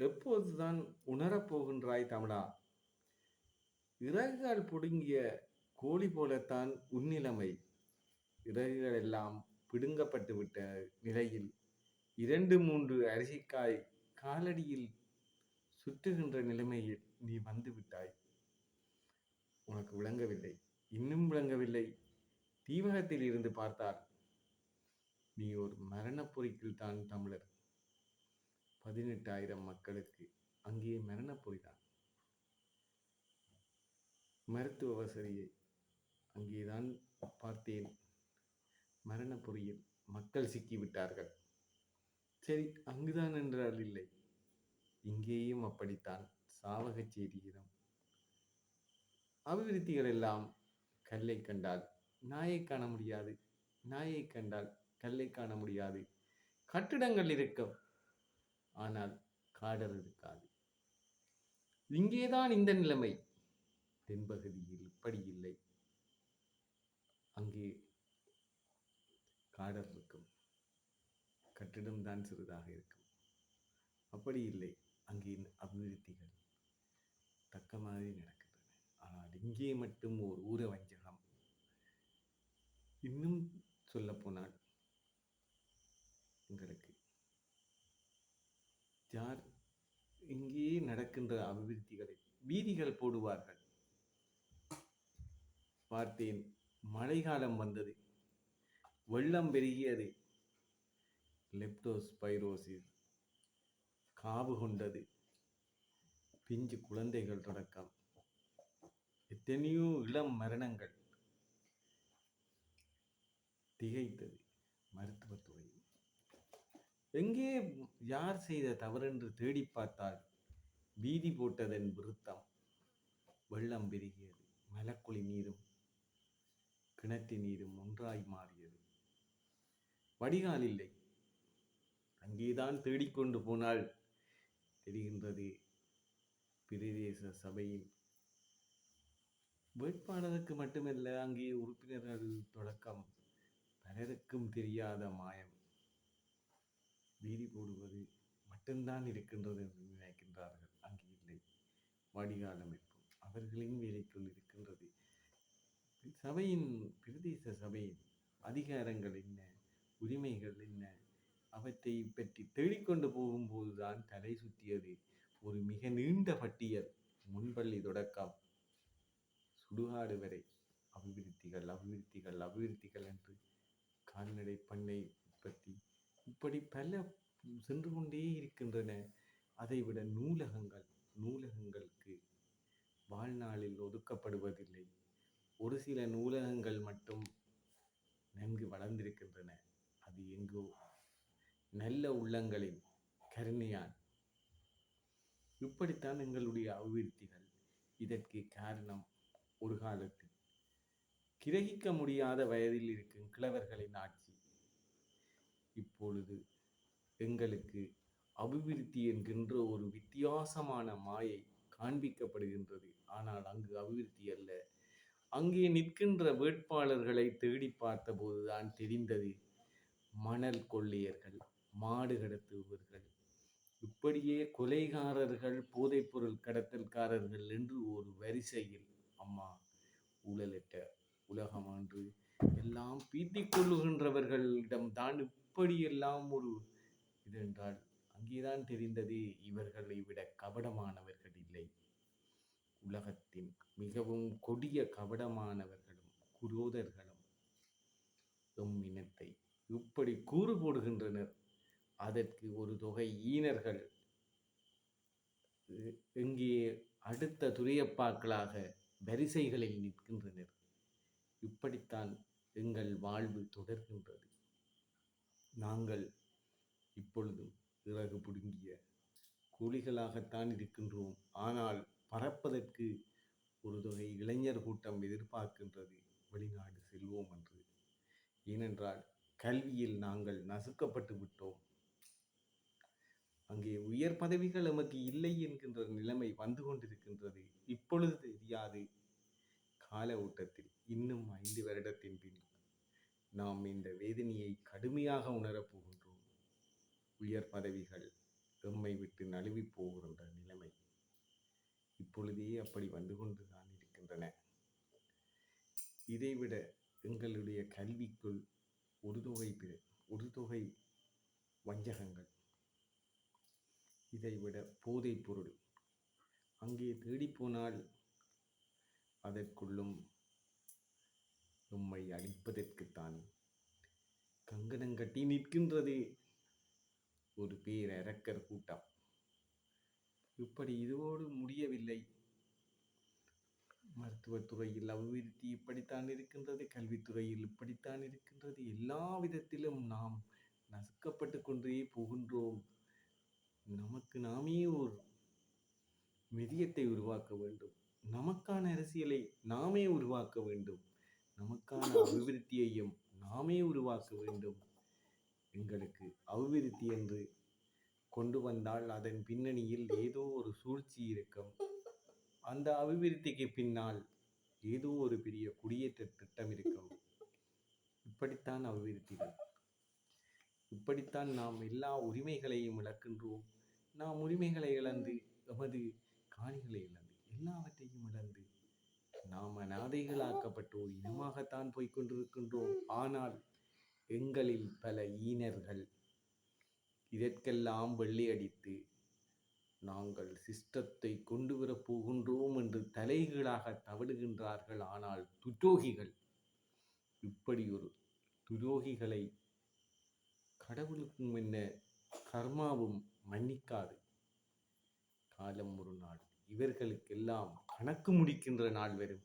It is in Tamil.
எப்போதுதான் உணரப்போகின்றாய் தமிழா? இறகுகள் புடுங்கிய கோழி போலத்தான் உன்னிலைமை இறகுகள் எல்லாம் பிடுங்கப்பட்டுவிட்ட நிலையில் இரண்டு மூன்று அரிசிக்காய் காலடியில் சுற்றுகின்ற நிலைமையில் நீ வந்து விட்டாய். உனக்கு விளங்கவில்லை. இன்னும் விளங்கவில்லை. தீவகத்தில் இருந்து பார்த்தால் நீ ஒரு மரணப் பொறிக்குள்தான் தமிழர். பதினெட்டாயிரம் மக்களுக்கு அங்கே மரணப் பொறிதான். மருத்துவ வசதியை அங்கேதான் பார்த்தேன். மரண பொறியில் மக்கள் சிக்கிவிட்டார்கள். சரி அங்குதான் என்றால் இல்லை. இங்கேயும் அப்படித்தான் சாவகச்சேரியிடம் அபிவிருத்திகள் எல்லாம் கல்லை கண்டால் நாயை காண முடியாது. நாயை கண்டால் கல்லை காண முடியாது. கட்டிடங்கள் இருக்கும். ஆனால் காடர் இருக்காது. இங்கேதான் இந்த நிலைமை. தென்பகுதியில் இப்படி இல்லை. அங்கே காடர் இருக்கும். கட்டிடம்தான் சிறிதாக இருக்கும். அப்படி இல்லை. அங்கே அபிவிருத்திகள் தக்க மாதிரி நடக்கின்றன. ஆனால் இங்கே மட்டும் ஒரு ஊர வஞ்சகம். இன்னும் சொல்லப்போனால் எங்களுக்கு யார் இங்கே நடக்கின்ற அபிவிருத்திகளை வீதிகள் போடுவார்கள். பார்த்தேன் மழைக்காலம் வந்தது. வெள்ளம் பெருகியது. லெப்டோஸ் பைரோசிஸ் காவு கொண்டது. பிஞ்சு குழந்தைகள் தொடக்கம் எத்தனையோ இளம் மரணங்கள். திகைத்தது மருத்துவத்துவம் எங்கே யார் செய்த தவறென்று தேடி பார்த்தால் வீதி போட்டதன் விருத்தம். வெள்ளம் பெருகியது. மலக்குழி நீரும் கிணற்று நீரும் ஒன்றாய் மாறியது. வடிகால் இல்லை. அங்கேதான் தேடிக்கொண்டு போனால் தெரிகின்றது பிரதேச சபையின் வேட்பாளருக்கு மட்டுமல்ல அங்கே உறுப்பினர்கள் தொடக்கம் பலருக்கும் தெரியாத மாயம். வீதி போடுவது மட்டும்தான் இருக்கின்றது என்று நினைக்கின்றார்கள். அங்கு இல்லை. வடிகால் அமைப்பு அவர்களின் வேலைக்குள் இருக்கின்றது. சபையின் பிரதேச சபையின் அதிகாரங்கள் என்ன? உரிமைகள் என்ன? அவற்றை பற்றி தேடிக்கொண்டு போகும்போதுதான் தலை சுற்றியது. ஒரு மிக நீண்ட பட்டியல். முன்பள்ளி தொடக்கம் சுடுகாடு வரை அபிவிருத்திகள் அபிவிருத்திகள் அபிவிருத்திகள் என்று கால்நடை பண்ணை உற்பத்தி இப்படி பல சென்று கொண்டே இருக்கின்றன. அதைவிட நூலகங்கள் நூலகங்களுக்கு வாழ்நாளில் ஒதுக்கப்படுவதில்லை. ஒரு சில நூலகங்கள் மட்டும் நன்கு வளர்ந்திருக்கின்றன. அது எங்கோ நல்ல உள்ளங்களின் கருணையான் இப்படித்தான் எங்களுடைய அபிவிருத்திகள். இதற்கு காரணம் ஒரு காலத்தில் கிரகிக்க முடியாத வயதில் இருக்கும் கிழவர்களின் ஆட்சி. இப்பொழுது எங்களுக்கு அபிவிருத்தி என்கின்ற ஒரு வித்தியாசமான மாயை காண்பிக்கப்படுகின்றது. ஆனால் அங்கு அபிவிருத்தி அல்ல. அங்கே நிற்கின்ற வேட்பாளர்களை தேடி பார்த்தபோதுதான் தெரிந்தது மணல் கொள்ளையர்கள், மாடு கடத்துபவர்கள், இப்படியே கொலைகாரர்கள், போதைப்பொருள் கடத்தல்காரர்கள் என்று ஒரு வரிசையில் அம்மா ஊழலிட்ட உலகம் நாம் எல்லாம் பீத்திக் கொள்ளுகின்றவர்களிடம்தான் இப்படியெல்லாம் ஒரு இதென்றால் அங்கேதான் தெரிந்தது இவர்களை விட கபடமானவர்கள் இல்லை. உலகத்தின் மிகவும் கொடிய கபடமானவர்களும் குரோதர்களும் எம் இனத்தை இப்படி கூறு போடுகின்றனர். அதற்கு ஒரு தொகை ஈனர்கள் எங்கே அடுத்த துரியப்பாக்களாக வரிசைகளில் நிற்கின்றனர். இப்படித்தான் எங்கள் வாழ்வு தொடர்கின்றது. நாங்கள் இப்பொழுதும் இறகு பிடுங்கிய கூலிகளாகத்தான் இருக்கின்றோம். ஆனால் பறப்பதற்கு ஒரு தொகை இளைஞர் கூட்டம் எதிர்பார்க்கின்றது வெளிநாடு செல்வோம் என்று. ஏனென்றால் கல்வியில் நாங்கள் நசுக்கப்பட்டு விட்டோம். அங்கே உயர் பதவிகள் எமக்கு இல்லை என்கின்ற நிலைமை வந்து கொண்டிருக்கின்றது. இப்பொழுது தெரியாது. கால ஓட்டத்தில் இன்னும் ஐந்து வருடத்தின் பின் நாம் இந்த வேதனையை கடுமையாக உணரப் போகின்றோம். உயர் பதவிகள் எம்மை விட்டு நழுவி போகின்ற நிலைமை இப்பொழுதே அப்படி வந்து கொண்டுதான் இருக்கின்றன இதைவிட எங்களுடைய கல்விக்குள் ஒரு தொகை ஒரு தொகை வஞ்சகங்கள் இதைவிட போதைப் பொருள் அங்கே தேடிப்போனால் அதற்குள்ளும் உம்மை அழிப்பதற்குத்தான்? கங்கணங்கட்டி நிற்கின்றது. ஒரு பேர் கூட்டம். இப்படி இதோடு முடியவில்லை. மருத்துவத்துறையில் அபிவிருத்தி இப்படித்தான் இருக்கின்றது. கல்வித்துறையில் இப்படித்தான் இருக்கின்றது. எல்லா விதத்திலும் நாம் நசுக்கப்பட்டு கொண்டே போகின்றோம். நமக்கு நாமே ஒரு மெதியத்தை உருவாக்க வேண்டும். நமக்கான அரசியலை நாமே உருவாக்க வேண்டும். நமக்கான அபிவிருத்தியையும் நாமே உருவாக்க வேண்டும். எங்களுக்கு அபிவிருத்தி என்று கொண்டு வந்தால் அதன் பின்னணியில் ஏதோ ஒரு சூழ்ச்சி இருக்கும். அந்த அபிவிருத்திக்கு பின்னால் ஏதோ ஒரு பெரிய குடியேற்ற திட்டம் இருக்கும். இப்படித்தான் அபிவிருத்திகள். இப்படித்தான் நாம் எல்லா உரிமைகளையும் இழக்கின்றோம். நாம் உரிமைகளை இழந்து எமது காணிகளை இழந்து எல்லாவற்றையும் இழந்து நாம் அனாதைகளாக்கப்பட்டோர் இனமாகத்தான் போய்க் கொண்டிருக்கின்றோம். ஆனால் எங்களில் பல ஈனர்கள் இதற்கெல்லாம் வெள்ளையடித்து நாங்கள் சிஸ்டத்தை கொண்டு வரப் போகின்றோம் என்று தலைகளாக தவிடுகின்றார்கள் ஆனால் துரோகிகள் இப்படி ஒரு துரோகிகளை கடவுளுக்கும் என்ன? கர்மாவும் மன்னிக்காது. காலம் ஒரு நாள் இவர்களுக்கெல்லாம் கணக்கு முடிக்கின்ற நாள் வரும்.